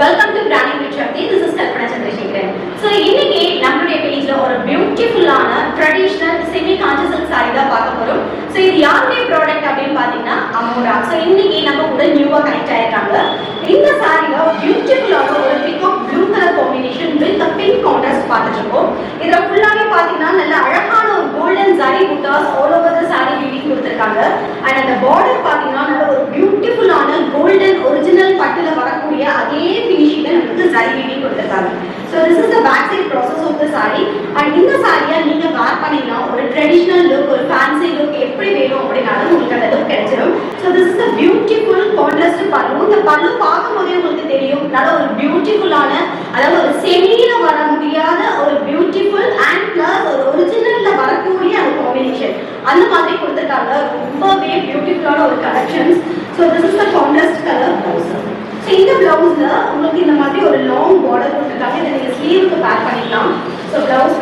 Welcome to branding with Shakti this is Kalpana Chandrasekaran so இன்னைக்கு நம்மளுடைய பேஜ்ல ஒரு பியூட்டிஃபுல்லான ட்ரெடிஷ்னல் செமி கான்சியஸ் சாரி தான் பார்க்க போறோம். ஸோ இது யாருடைய ப்ராடக்ட் அப்படின்னு பார்த்தீங்கன்னா அமோரா. ஸோ இன்னைக்கு நம்ம கூட நியூவா கனெக்ட் ஆயிருக்கு இந்த சாரில பியூட்டிஃபுல்லான ஒரு peacock blue colour combination with pink contrast பார்த்துட்டு இருக்கோம் இதுல ஃபுல்லாவே பார்த்தீங்கன்னா நல்ல அழகான ஒரு golden sari buttas all over the sari weaving கொடுத்துருக்காங்க அண்ட் அந்த பார்டர் பார்த்தீங்கன்னா நல்ல ஒரு பியூட்டிஃபுல்லான கோல்டன் ஒரிஜினல் பட்டுல வரக்கூடிய அதே ஃபினிஷிங்ல நமக்கு சாரி எடுத்தாங்க so this is the back side process of the sari and இந்த சாரியை நீங்க வேர் பண்ணிக்கலாம் ஒரு ட்ரெடிஷ்னல் லுக் ஒரு ஃபேன்சி லுக் எப்படி வேணும் அப்படின்னாலும் உங்களுக்கு அந்த லுக் கிடைச்சிடும் so this is the beautiful contrast pallu. இந்த பல்லு பார்க்கும்போதே உங்களுக்கு தெரியும். நல்ல ஒரு பியூட்டிஃபுல்லான அதாவது ஒரு செமியில் வர முடியாத ஒரு பியூட்டிஃபுல் அண்ட் பிளஸ் ஒரு ஒரிஜினல்ல வரக்கூடிய அந்த காம்பினேஷன் அந்த மாதிரி கொடுத்துருக்காங்க. ரொம்பவே பியூட்டிஃபுல்லான ஒரு collections so this is the contrast colour blouse so இந்த ப்ளவுஸ்ல உங்களுக்கு